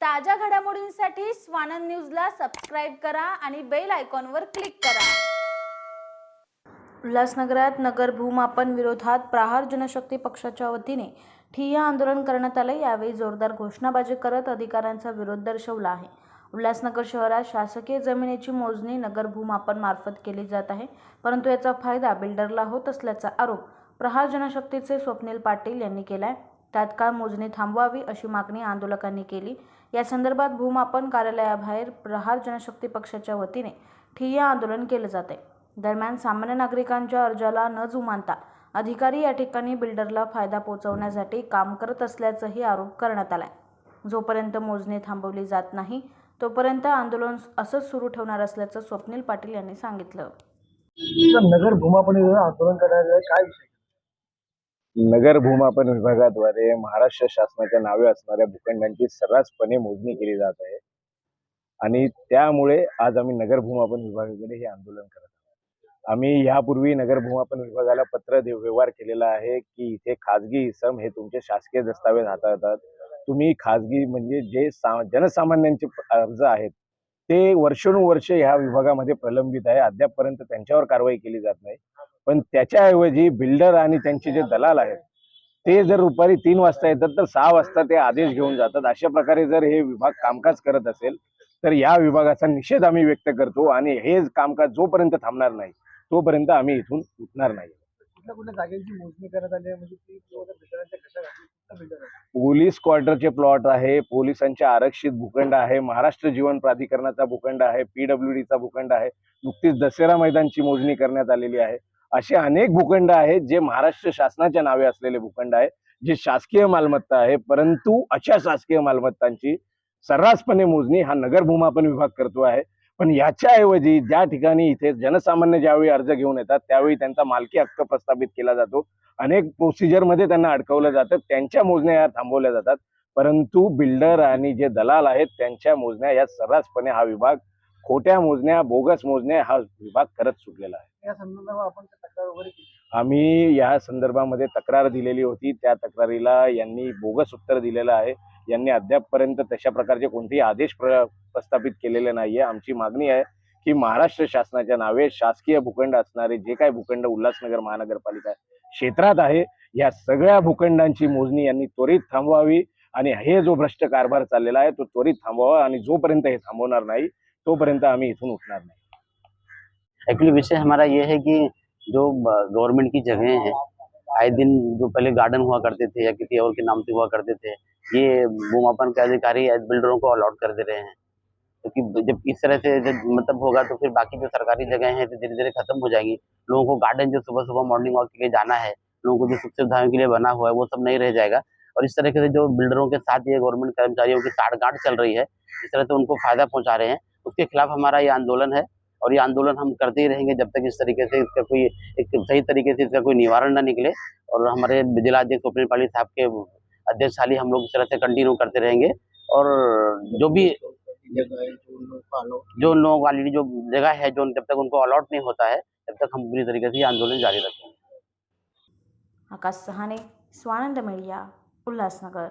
ताज्या घडामोडींसाठी स्वानंद न्यूजला सबस्क्राईब करा आणि बेल आयकॉनवर क्लिक करा. उल्हासनगरात नगर भूमापन विरोधात प्रहार जनशक्ती पक्षाच्या वतीने ठिय्या आंदोलन करण्यात आले. यावेळी जोरदार घोषणाबाजी करत अधिकाऱ्यांचा विरोध दर्शवला आहे. उल्हासनगर शहरात शासकीय जमिनीची मोजणी नगर भूमापन मार्फत केली जात आहे. परंतु याचा फायदा बिल्डरला होत असल्याचा आरोप प्रहार जनशक्तीचे स्वप्नील पाटील यांनी केला आहे तात्काळ मोजणी थांबवावी अशी मागणी आंदोलकांनी केली. या संदर्भात भूमापन कार्यालयाबाहेर प्रहार जनशक्ती पक्षाच्या वतीने ठिय्या आंदोलन केलं जाते. दरम्यान सामान्य नागरिकांच्या अर्जाला न जुमानता अधिकारी या ठिकाणी बिल्डरला फायदा पोहोचवण्यासाठी काम करत असल्याचाही आरोप करण्यात आलाय. जोपर्यंत मोजणी थांबवली जात नाही तोपर्यंत आंदोलन असंच सुरू ठेवणार असल्याचं स्वप्नील पाटील यांनी सांगितलं. नगर भूमापन आंदोलन करण्याचा काय विषय? नगर भूमापन विभागाद्वारे महाराष्ट्र शासनाच्या नावे असणाऱ्या भूखंडांची सर्रासपणे मोजणी केली जात आहे. आणि त्यामुळे आज आम्ही नगर भूमापन विभागाकडे हे आंदोलन करत आहोत. आम्ही यापूर्वी नगर भूमापन विभागाला पत्र व्यवहार केलेला आहे की इथे खाजगी इसम हे तुमचे शासकीय दस्तावेज हाताळतात. तुम्ही खाजगी म्हणजे जे सा जनसामान्यांचे अर्ज आहेत ते वर्षानुवर्ष ह्या विभागामध्ये प्रलंबित आहे. अद्यापपर्यंत त्यांच्यावर कारवाई केली जात नाही. पण त्याच्याऐवजी बिल्डर आणि त्यांचे जे दलाल आहेत ते जर दुपारी तीन वाजता येतात तर सहा वाजता ते आदेश घेऊन जातात. अशा प्रकारे जर हे विभाग कामकाज करत असेल तर या विभागाचा निषेध आम्ही व्यक्त करतो आणि हे कामकाज जोपर्यंत थांबणार नाही तोपर्यंत आम्ही इथून उठणार नाही. कुठल्या कुठल्या जागेची मोजणी करण्यात आली? आहे म्हणजे पोलीस क्वार्टरचे प्लॉट आहे पोलिसांचे आरक्षित भूखंड आहे महाराष्ट्र जीवन प्राधिकरणाचा भूखंड आहे पीडब्ल्यू डीचा भूखंड आहे नुकतीच दसरा मैदानची मोजणी करण्यात आलेली आहे. असे अनेक भूखंड आहेत जे महाराष्ट्र शासनाच्या नावे असलेले भूखंड आहे जे शासकीय मालमत्ता आहे. परंतु अशा शासकीय मालमत्तांची सर्रासपणे मोजणी हा नगर भूमापन विभाग करतो आहे. पण याच्याऐवजी ज्या ठिकाणी इथे जनसामान्य ज्यावेळी अर्ज घेऊन येतात त्यावेळी त्यांचा मालकी हक्क प्रस्थापित केला जातो. अनेक प्रोसिजरमध्ये त्यांना अडकवलं जातं. त्यांच्या मोजण्या या थांबवल्या जातात. परंतु बिल्डर आणि जे दलाल आहेत त्यांच्या मोजण्या या सर्रासपणे हा विभाग खोट्या मोजण्या बोगस मोजण्या हा विभाग करत सुटलेला आहे. या संदर्भात आपण तक्रार वगैरे आम्ही या संदर्भामध्ये तक्रार दिलेली होती. त्या तक्रारीला यांनी बोगस उत्तर दिलेलं आहे. यांनी अद्यापपर्यंत तशा प्रकारचे कोणतेही आदेश प्र प्रस्थापित केलेले नाहीये. आमची मागणी आहे की महाराष्ट्र शासनाच्या नावे शासकीय भूखंड असणारे जे काही भूखंड उल्हासनगर महानगरपालिका क्षेत्रात आहे या सगळ्या भूखंडांची मोजणी यांनी त्वरित थांबवावी. आणि हे जो भ्रष्ट कारभार चाललेला आहे तो त्वरित थांबवावा आणि जोपर्यंत हे थांबवणार नाही तोपर्यंत आम्ही इथून उठणार नाही. एक्चुअली विषय हमारा ये है कि जो गवर्नमेंट की जगह है, आए दिन जो पहले गार्डन हुआ करते थे या किसी और के नाम से हुआ करते थे, ये भूमापन के अधिकारी बिल्डरों को अलॉट कर दे रहे हैं। क्योंकि जब इस तरह से जब मतलब होगा तो फिर बाकी जो सरकारी जगह हैं तो धीरे धीरे खत्म हो जाएँगी। लोगों को गार्डन जो सुबह सुबह मॉर्निंग वॉक के लिए जाना है, लोगों को जो सुख सुविधाओं के लिए बना हुआ है, वो सब नहीं रह जाएगा। और इस तरह से जो बिल्डरों के साथ ये गवर्नमेंट कर्मचारियों की साठ गांठ चल रही है, इस तरह से उनको फ़ायदा पहुँचा रहे हैं। उसके खिलाफ हमारा ये आंदोलन है और ये आंदोलन हम करते ही रहेंगे जब तक इस तरीके से इसका कोई एक सही तरीके से इसका कोई निवारण न निकले और हमारे जिलाध्यक्ष स्वप्निल पाली साहब के अध्यक्ष हाली हम लोग इस तरह से कंटिन्यू करते रहेंगे और जो भी जो उन लोगों वाली जो जगह है, जो जब तक उनको अलॉट नहीं होता है, तब तक हम पूरी तरीके से आंदोलन जारी रखेंगे। आकाश सहाने, स्वानंद मीडिया उल्हासनगर